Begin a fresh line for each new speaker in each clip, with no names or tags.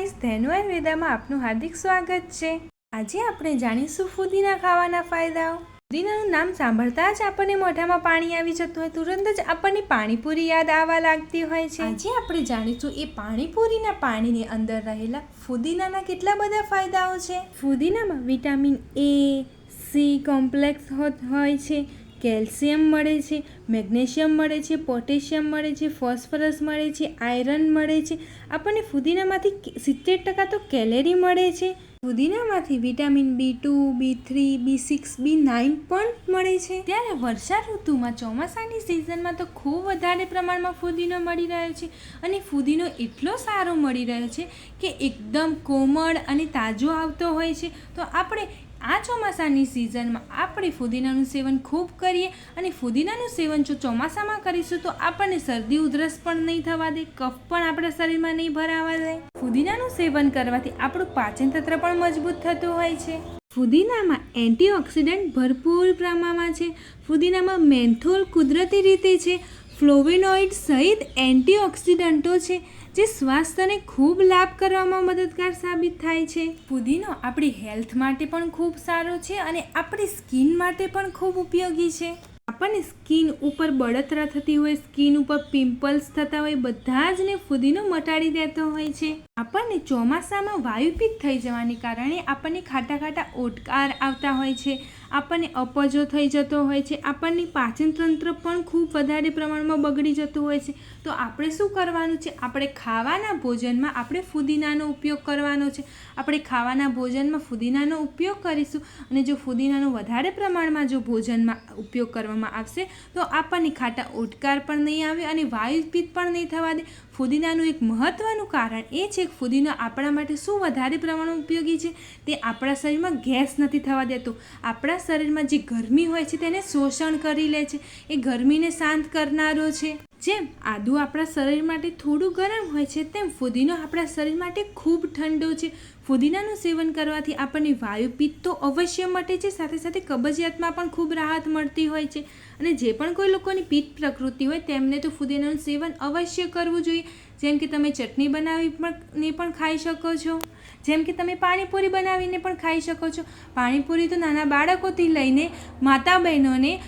Guys Dhenu આયુર્વેદામાં આપનું હાર્દિક સ્વાગત છે. આજે આપણે જાણીશું ફુદીના ખાવાના ફાયદાઓ. ફુદીનાનું નામ સાંભળતા જ આપણને મોઢામાં પાણી આવી જતું હોય, તુરંત જ આપણને પાણીપુરી યાદ આવવા લાગતી હોય છે. આજે આપણે જાણીશું એ પાણીપુરીના પાણીની અંદર રહેલા ફુદીનાના કેટલા બધા ફાયદાઓ છે. ફુદીનામાં વિટામિન એ, સી કોમ્પ્લેક્સ હોય છે. કેલ્શિયમ મળે છે, મેગ્નેશિયમ મળે છે, પોટેશિયમ મળે છે, ફોસ્ફરસ મળે છે, આયરન મળે છે. આપણને ફુદીનામાંથી સિત્તેર ટકા તો કેલેરી મળે છે. ફુદીનામાંથી vitamin B two, B three, B six, B nine પણ મળે છે. ત્યારે વર્ષા ઋતુમાં ચોમાસાની સિઝનમાં તો ખૂબ વધારે પ્રમાણમાં ફુદીનો મળી રહ્યો છે અને ફુદીનો એટલો સારો મળી રહ્યો છે કે એકદમ કોમળ અને તાજો આવતો હોય છે. તો આપણે આ ચોમાસાની સિઝનમાં આપણે ફુદીનાનું સેવન ખૂબ કરીએ અને ફુદીનાનું સેવન જો ચોમાસામાં કરીશું તો આપણને શરદી, ઉધરસ પણ નહીં થવા દે, કફ પણ આપણા શરીરમાં નહીં ભરાવા દે. ફુદીનાનું સેવન કરવાથી આપણું પાચન તંત્ર પણ મજબૂત થતું હોય છે. ફુદીનામાં એન્ટીઓક્સિડન્ટ ભરપૂર પ્રમાણમાં છે. ફુદીનામાં મેન્થોલ કુદરતી રીતે છે. ફ્લોવેનોઇડ સહિત એન્ટીઓક્સિડન્ટો છે, જે સ્વાસ્થ્યને ખૂબ લાભ કરવામાં મદદગાર સાબિત થાય છે. પુદીનો આપણી હેલ્થ માટે પણ ખૂબ સારો છે અને આપણી સ્કિન માટે પણ ખૂબ ઉપયોગી છે. આપણને સ્કિન ઉપર બળતરા થતી હોય, સ્કિન ઉપર પિમ્પલ્સ થતા હોય, બધા જ ને ફુદીનો મટાડી દેતો હોય છે. આપણને ચોમાસામાં વાયુપિત થઈ જવાને કારણે આપણને ખાટા ખાટા ઓટકાર આવતા હોય છે. આપણને અપજો થઈ જતો હોય છે, આપણને પાચનતંત્ર પણ ખૂબ વધારે પ્રમાણમાં બગડી જતું હોય છે. તો આપણે શું કરવાનું છે? આપણે ખાવાના ભોજનમાં આપણે ફુદીનાનો ઉપયોગ કરવાનો છે. આપણે ખાવાના ભોજનમાં ફુદીનાનો ઉપયોગ કરીશું અને જો ફુદીનાનો વધારે પ્રમાણમાં જો ભોજનમાં ઉપયોગ કરવામાં આવશે, તો આપણને ખાટા ઓટકાર પણ નહીં આવે અને વાયુપિત પણ નહીં થવા દે. ફુદીનાનું એક મહત્ત્વનું કારણ એ છે કે ફુદીનો આપણા માટે શું વધારે પ્રમાણમાં ઉપયોગી છે? તે આપણા શરીરમાં ગેસ નથી થવા દેતો. આપણા શરીરમાં જે ગરમી હોય છે તેને શોષણ કરી લે છે. એ ગરમીને શાંત કરનારો છે. જેમ આદુ આપણા શરીર માટે થોડું ગરમ હોય છે, તેમ ફુદીનો આપણા શરીર માટે ખૂબ ઠંડો છે. ફુદીનાનું સેવન કરવાથી આપણને વાયુપિત્ત તો અવશ્ય મટે છે, સાથે સાથે કબજિયાતમાં પણ ખૂબ રાહત મળતી હોય છે. અને જે પણ કોઈ લોકોની પિત્ત પ્રકૃતિ હોય, તેમને તો ફુદીનાનું સેવન અવશ્ય કરવું જોઈએ. જેમ કે તમે ચટણી બનાવી પણ, ને પણ ખાઈ શકો છો. જેમ કે તમે પાણીપુરી બનાવીને પણ ખાઈ શકો છો. પાણીપુરી તો નાના બાળકોથી લઈને માતા બહેનોને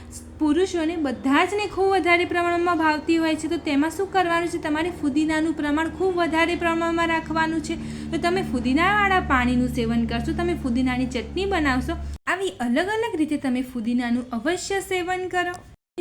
પુરુષોને બધા જ ને ખૂબ વધારે પ્રમાણમાં ભાવતી હોય છે, તો તેમાં શું કરવાનું છે? તમારે ફુદીનાનું પ્રમાણ ખૂબ વધારે પ્રમાણમાં રાખવાનું છે. તો તમે ફુદીનાવાળા પાણીનું સેવન કરશો, તમે ફુદીનાની ચટણી બનાવશો, આવી અલગ અલગ રીતે તમે ફુદીનાનું અવશ્ય સેવન કરો.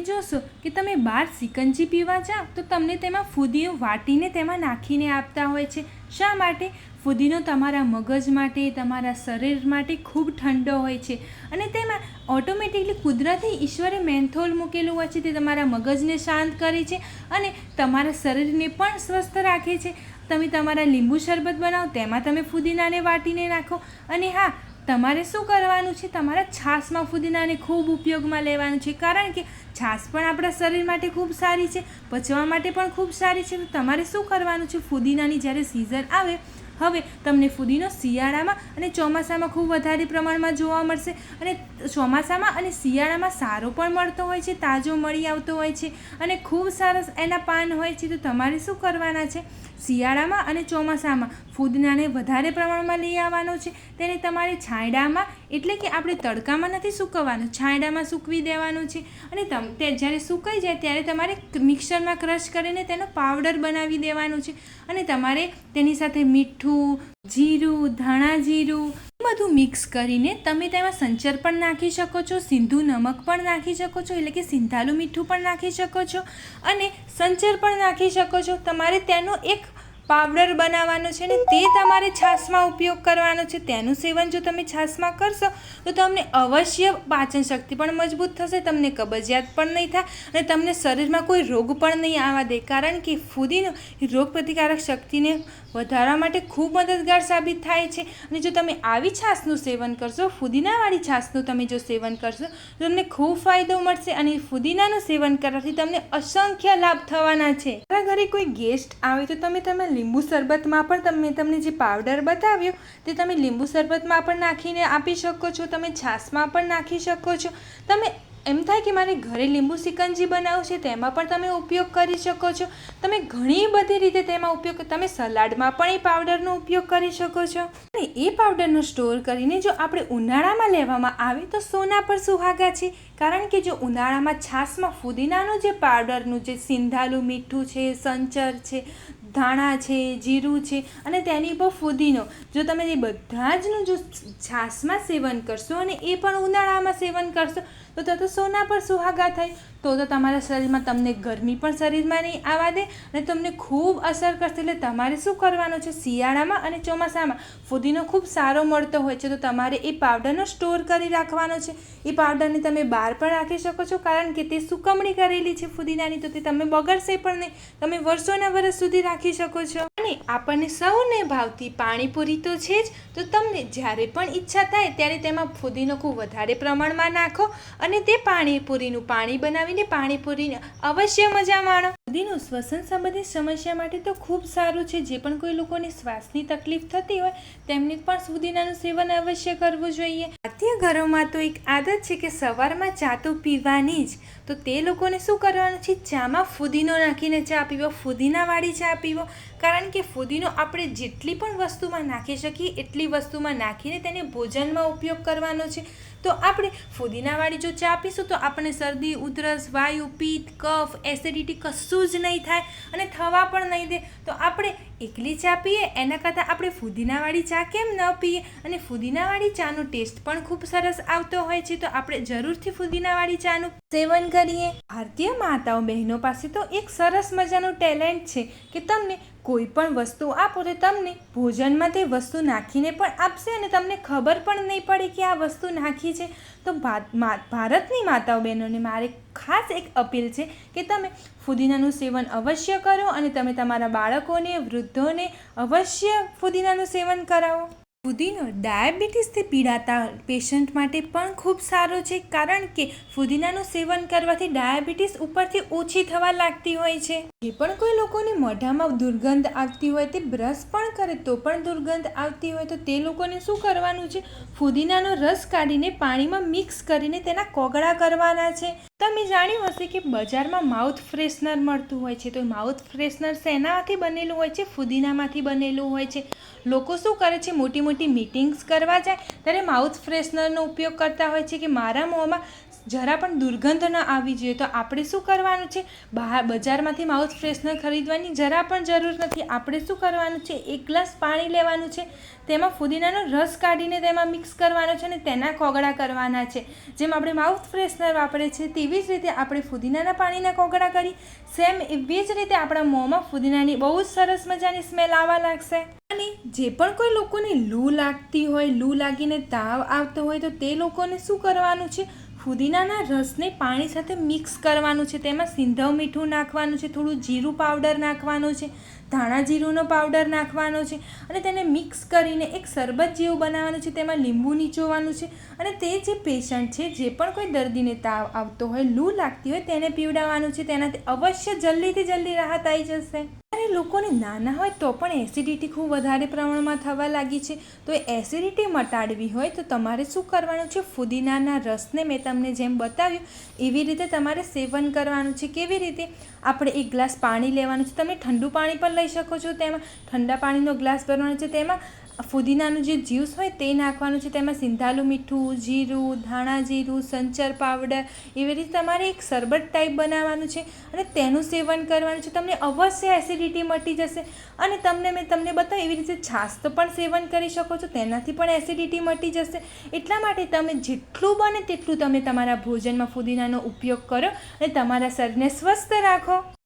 જોશો કે તમે બહાર સિકંજી પીવા જાઓ, તો તમને તેમાં ફુદીઓ વાટીને તેમાં નાખીને આપતા હોય છે. શા માટે? ફુદીનો તમારા મગજ માટે, તમારા શરીર માટે ખૂબ ઠંડો હોય છે. અને તેમાં ઓટોમેટિકલી કુદરતી ઈશ્વરે મેન્થોલ મૂકેલું હોય છે, તે તમારા મગજને શાંત કરે છે અને તમારા શરીરને પણ સ્વસ્થ રાખે છે. તમે તમારા લીંબુ શરબત બનાવો, તેમાં તમે ફુદીનાને વાટીને નાખો. અને હા, તમારે શું કરવાનું છે? તમારા છાશમાં ફુદીનાને ખૂબ ઉપયોગમાં લેવાનું છે. કારણ કે છાશ પણ આપણા શરીર માટે ખૂબ સારી છે, પચવા માટે પણ ખૂબ સારી છે. તમારે શું કરવાનું છે? ફુદીનાની જ્યારે સિઝન આવે, હવે તમને ફુદીનો શિયાળામાં અને ચોમાસામાં ખૂબ વધારે પ્રમાણમાં જોવા મળશે અને ચોમાસામાં અને શિયાળામાં સારો પણ મળતો હોય છે, તાજો મળી આવતો હોય છે અને ખૂબ સરસ એના પાન હોય છે. તો તમારે શું કરવાના છે? શિયાળામાં અને ચોમાસામાં ફૂદનાને વધારે પ્રમાણમાં લઈ આવવાનો છે. તેને તમારે છાંયડામાં, એટલે કે આપણે તડકામાં નથી સૂકવવાનું, છાંયડામાં સૂકવી દેવાનું છે અને તમ તે જ્યારે સુકાઈ જાય ત્યારે તમારે મિક્સરમાં ક્રશ કરીને તેનો પાવડર બનાવી દેવાનું છે. અને તમારે તેની સાથે મીઠું, જીરું, ધાણા જીરું બધું મિક્સ કરીને તમે તેમાં સંચર પણ નાખી શકો છો, સિંધુ નમક પણ નાખી શકો છો, એટલે કે સિંધાલું મીઠું પણ નાખી શકો છો. અને સંચર પણ નાખી શકો છો. તમારે તેનો એક પાવડર બનાવવાનો છે ને તે તમારે છાશમાં ઉપયોગ કરવાનો છે, તેનું સેવન જો તમે છાશમાં કરશો, તો તમને અવશ્ય પાચન શક્તિ પણ મજબૂત થશે, તમને કબજિયાત પણ નહીં થાય અને તમને શરીરમાં કોઈ રોગ પણ નહીં આવવા દે. કારણ કે ફુદીનો રોગ પ્રતિકારક શક્તિને વધારવા માટે ખૂબ મદદગાર સાબિત થાય છે. અને જો તમે આવી છાશનું સેવન કરશો, ફુદીનાવાળી છાશનું તમે જો સેવન કરશો, તો તમને ખૂબ ફાયદો મળશે અને ફુદીનાનું સેવન કરવાથી તમને અસંખ્ય લાભ થવાના છે. તમારા ઘરે કોઈ ગેસ્ટ આવે તો તમે તમે લીંબુ શરબતમાં પણ તમે તમને જે પાવડર બતાવ્યો, તે તમે લીંબુ શરબતમાં પણ નાખીને આપી શકો છો, તમે છાશમાં પણ નાખી શકો છો. તમે એમ થાય કે મારે ઘરે લીંબુ સિકંજી બનાવવું છે, તેમાં પણ તમે ઉપયોગ કરી શકો છો. તમે ઘણી બધી રીતે તેમાં ઉપયોગ તમે સલાડમાં પણ એ પાવડરનો ઉપયોગ કરી શકો છો. અને એ પાવડરનો સ્ટોર કરીને જો આપણે ઉનાળામાં લેવામાં આવે તો સોના પર સુહાગા છે. કારણ કે જો ઉનાળામાં છાશમાં ફુદીનાનું જે પાવડરનું જે સિંધાલું મીઠું છે, સંચર છે, ધાણા છે, જીરું છે અને તેની ઉપર ફુદીનો, જો તમે એ બધા જનું જો છાશમાં સેવન કરશો અને એ પણ ઉનાળામાં સેવન કરશો તો તો સોના પર સુહાગા થાય. તો તો તમારા શરીરમાં તમને ગરમી પણ શરીરમાં નહીં આવવા દે અને તમને ખૂબ અસર કરશે. એટલે તમારે શું કરવાનું છે? શિયાળામાં અને ચોમાસામાં ફુદીનો ખૂબ સારો મળતો હોય છે. તો તમારે એ પાવડરનો સ્ટોર કરી રાખવાનો છે. એ પાવડરને તમે બહાર પણ રાખી શકો છો. કારણ કે તે સુકમણી કરેલી છે ફુદીનાની. તો તે તમે બગડશે પણ નહીં. તમે વર્ષોના વર્ષ સુધી રાખી શકો છો. અને આપણને સૌને ભાવતી પાણીપુરી તો છે જ. તો તમને જ્યારે પણ ઈચ્છા થાય ત્યારે તેમાં ફુદીનો ખૂબ વધારે પ્રમાણમાં નાખો અને તે પાણીપુરીનું પાણી બનાવીને પાણીપુરીને. અવશ્ય મજા માણો. ફુદીનું શ્વસન સંબંધિત સમસ્યા માટે તો ખૂબ સારું છે. જે પણ કોઈ લોકોને શ્વાસની તકલીફ થતી હોય, તેમને પણ સુદીનાનું સેવન અવશ્ય કરવું જોઈએ. ભારતીય ઘરોમાં તો એક આદત છે કે સવારમાં ચા તો પીવાની જ. તો તે લોકોને શું કરવાનું છે? ચામાં ફુદીનો નાખીને ચા પીવો, ફુદીનાવાળી ચા પીવો. કારણ કે ફુદીનો આપણે જેટલી પણ વસ્તુમાં નાખી શકીએ, એટલી વસ્તુમાં નાખીને તેને ભોજનમાં ઉપયોગ કરવાનો છે. તો આપણે ફુદીનાવાળી જો ચા પીશું, તો આપણને શરદી, ઉધરસ, વાયુ, પિત્ત, કફ, એસિડિટી કશું જ નહીં થાય અને થવા પણ નહીં દે. તો આપણે એકલી ચા પીએ, એના કરતાં આપણે ફુદીનાવાળી ચા કેમ ન પીએ? અને ફુદીનાવાળી ચાનો ટેસ્ટ પણ ખૂબ સરસ આવતો હોય છે, તો આપણે જરૂરથી ફુદીનાવાળી ચાનું સેવન કરીએ. ભારતીય માતાઓ બહેનો પાસે તો એક સરસ મજાનું ટેલેન્ટ છે કે તમને કોઈ પણ વસ્તુ આપો, તો તમને ભોજનમાં તે વસ્તુ નાખીને પણ આપશે અને તમને ખબર પણ નહીં પડે કે આ વસ્તુ નાખી છે. તો ભારતની માતાઓ બહેનોને મારે ખાસ એક અપીલ છે કે તમે ફુદીનાનું સેવન અવશ્ય કરો અને તમે તમારા બાળકોને, વૃદ્ધોને અવશ્ય ફુદીનાનું સેવન કરાવો. ફુદીનો ડાયાબિટીસથી પીડાતા પેશન્ટ માટે પણ ખૂબ સારો છે, કારણ કે ફુદીનાનું સેવન કરવાથી ડાયાબિટીસ ઉપરથી ઓછી થવા લાગતી હોય છે. જે પણ કોઈ લોકોને મોઢામાં દુર્ગંધ આવતી હોય, તે બ્રશ પણ કરે તો પણ દુર્ગંધ આવતી હોય, તો તે લોકોને શું કરવાનું છે? ફુદીનાનો રસ કાઢીને પાણીમાં મિક્સ કરીને તેના કોગળા કરવાના છે. તમે જાણ્યું હશે કે બજારમાં માઉથ ફ્રેશનર મળતું હોય છે. તો માઉથ ફ્રેશનર શેનાથી બનેલું હોય છે? ફુદીનામાંથી બનેલું હોય છે. લોકો શું કરે છે? મોટી મોટી મિટિંગ્સ કરવા જાય. ત્યારે માઉથ ફ્રેશનરનો ઉપયોગ કરતા હોય છે કે મારા મોંમાં જરા પણ દુર્ગંધ ન આવી જોઈએ તો આપણે શું કરવાનું છે? બહાર બજારમાંથી માઉથ ફ્રેશનર ખરીદવાની જરા પણ જરૂર નથી. આપણે શું કરવાનું છે? એક ગ્લાસ પાણી લેવાનું છે. તેમાં ફુદીનાનો રસ કાઢીને તેમાં મિક્સ કરવાનો છે અને તેના કોગળા કરવાના છે. જેમ આપણે માઉથ ફ્રેશનર વાપરે છે તેવી જ રીતે આપણે ફુદીનાના પાણીના કોગળા કરી. સેમ એવી જ રીતે આપણા મોંમાં ફુદીનાની બહુ જ સરસ મજાની સ્મેલ આવવા લાગશે. અને જે પણ કોઈ લોકોને લૂ લાગતી હોય, લૂ લાગીને તાવ આવતો હોય તો તે લોકોને શું કરવાનું છે? ફુદીનાના રસને પાણી સાથે મિક્સ કરવાનું છે. તેમાં સિંધવ મીઠું નાખવાનું છે, થોડું જીરું પાવડર નાખવાનું છે, ધાણા જીરુંનો પાવડર નાખવાનો છે અને તેને મિક્સ કરીને એક શરબત જેવું બનાવવાનું છે. તેમાં લીંબુ નીચોવાનું છે અને તે જે પેશન્ટ છે, જે પણ કોઈ દર્દીને તાવ આવતો હોય, લૂ લાગતી હોય, તેને પીવડાવવાનું છે. તેનાથી અવશ્ય જલ્દીથી જલ્દી રાહત આવી જશે. અને લોકોને નાના હોય તો પણ એસિડિટી ખૂબ વધારે પ્રમાણમાં થવા લાગી છે. તો એસિડિટી મટાડવી હોય તો તમારે શું કરવાનું છે? ફુદીનાના રસને મેં તમને જેમ બતાવ્યું, એવી રીતે તમારે સેવન કરવાનું છે. કેવી રીતે? આપણે એક ગ્લાસ પાણી લેવાનું છે. તમે ઠંડુ પાણી પણ લઈ શકો છો તેમાં. ઠંડા પાણીનો ગ્લાસ ભરવાનો છે તેમાં. ફુદીનાનું જે જ્યુસ હોય તે નાખવાનું છે. તેમાં સિંધાલું મીઠું, જીરું, ધાણા જીરું, સંચર પાવડર એવી રીતે તમારે એક શરબત ટાઈપ બનાવવાનું છે અને તેનું સેવન કરવાનું છે. તમને અવશ્ય એસિડિટી મટી જશે અને તમને મેં તમને બતાવ્યું એવી રીતે છાશ તો પણ સેવન કરી શકો છો. તેનાથી પણ એસિડિટી મટી જશે. એટલા માટે તમે જેટલું બને તેટલું તમે તમારા ભોજનમાં ફુદીનાનો ઉપયોગ કરો અને તમારા શરીરને સ્વસ્થ રાખો.